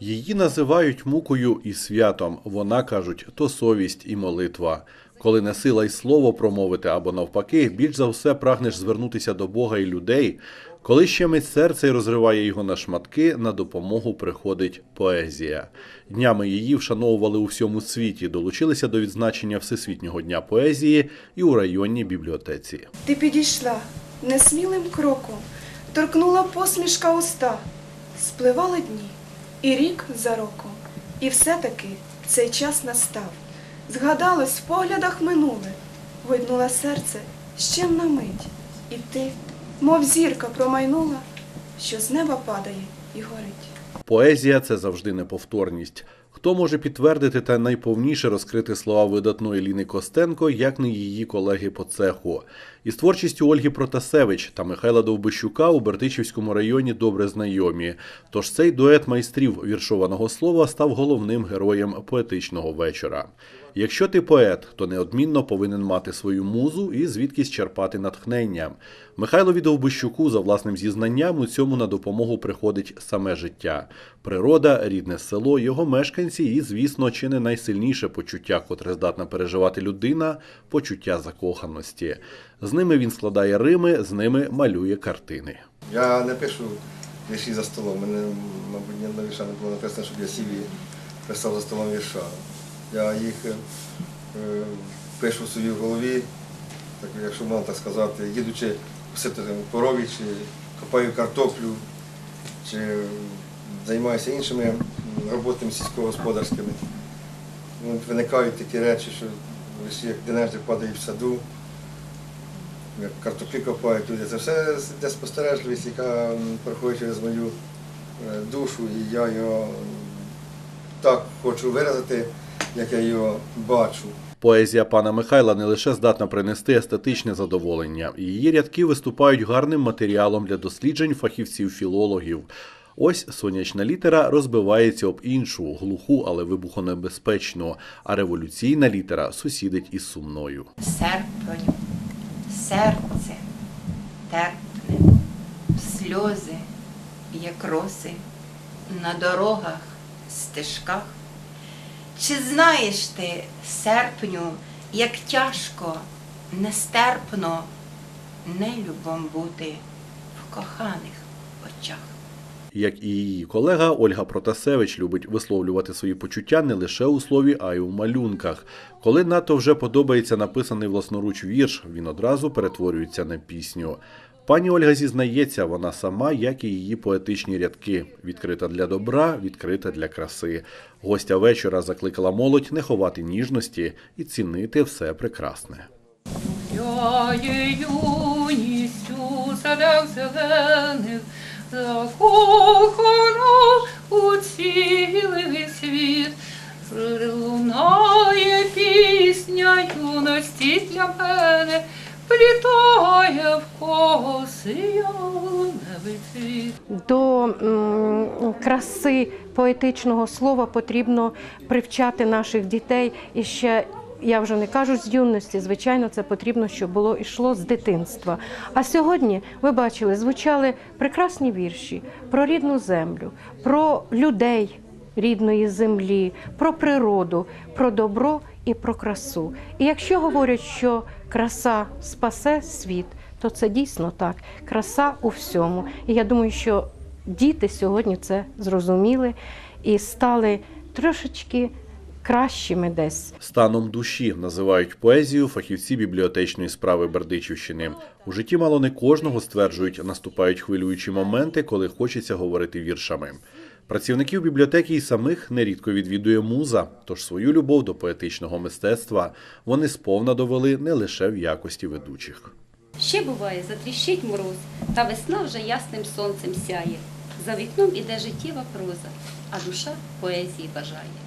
Її називають мукою і святом. Вона кажуть, то совість і молитва. Коли не сила й слово промовити або навпаки, більш за все прагнеш звернутися до Бога і людей. Коли щемить серце і розриває його на шматки, на допомогу приходить поезія. Днями її вшановували у всьому світі, долучилися до відзначення Всесвітнього дня поезії і у районній бібліотеці. Ти підійшла несмілим кроком, торкнула посмішка уста, спливали дні, і рік за роком, і все-таки цей час настав. Згадалось в поглядах минуле, виднула серце ще на мить, і ти, мов зірка, промайнула, що з неба падає і горить. Поезія це завжди неповторність. Хто може підтвердити та найповніше розкрити слова видатної Ліни Костенко, як не її колеги по цеху? Із творчістю Ольги Протасевич та Михайла Довбищука у Бердичівському районі добре знайомі. Тож цей дует майстрів віршованого слова став головним героєм поетичного вечора. Якщо ти поет, то неодмінно повинен мати свою музу і звідкись черпати натхнення. Михайлові Довбищуку, за власним зізнанням, у цьому на допомогу приходить саме життя. Природа, рідне село, його мешканці і, звісно, чи не найсильніше почуття, котре здатна переживати людина почуття закоханості. З ними він складає рими, з ними малює картини. Я не пишу вірші за столом. Мене, мабуть, ні одного вірша не було написано, щоб я сів і писав за столом вірша. Я їх е, пишу собі в голові, так, якщо можна так сказати, їдучи там, корові, чи копаю картоплю, чи займаюся іншими роботами сільськогосподарськими. Ну, Виникають такі речі, що як денежди падають в саду як картоплі копають люди. Це все йде спостережливість, яка проходить через мою е, душу, і я його так хочу виразити, як я його бачу. Поезія пана Михайла не лише здатна принести естетичне задоволення, її рядки виступають гарним матеріалом для досліджень фахівців-філологів. Ось сонячна літера розбивається об іншу, глуху, але вибухонебезпечну, а революційна літера сусідить із сумною. серпоню, серце терпне, сльози, як роси на дорогах, стежках. Чи знаєш ти, серпню, як тяжко, нестерпно нелюбом бути в коханих очах? Як і її колега Ольга Протасевич любить висловлювати свої почуття не лише у слові, а й у малюнках. Коли надто вже подобається написаний власноруч вірш, він одразу перетворюється на пісню. Пані Ольга зізнається, вона сама, як і її поетичні рядки, відкрита для добра, відкрита для краси. Гостя вечора закликала молодь не ховати ніжності і цінити все прекрасне. Гуляє юністю садах зелених, закохана у цілий світ. Лунає пісня юності для мене, плітає в коси цвіт. До краси поетичного слова потрібно привчати наших дітей і ще. Я вже не кажу з юності, звичайно, це потрібно, щоб було йшло з дитинства. А сьогодні ви бачили, звучали прекрасні вірші про рідну землю, про людей рідної землі, про природу, про добро і про красу. І якщо говорять, що краса спасе світ, то це дійсно так. Краса у всьому. І я думаю, що діти сьогодні це зрозуміли і стали трошечки кращими десь. Станом душі називають поезію фахівці бібліотечної справи Бердичівщини. У житті мало не кожного стверджують, наступають хвилюючі моменти, коли хочеться говорити віршами. Працівників бібліотеки і самих нерідко відвідує муза, тож свою любов до поетичного мистецтва вони сповна довели не лише в якості ведучих. Ще буває, затріщить мороз, та весна вже ясним сонцем сяє. За вікном іде життєва проза, а душа поезії бажає.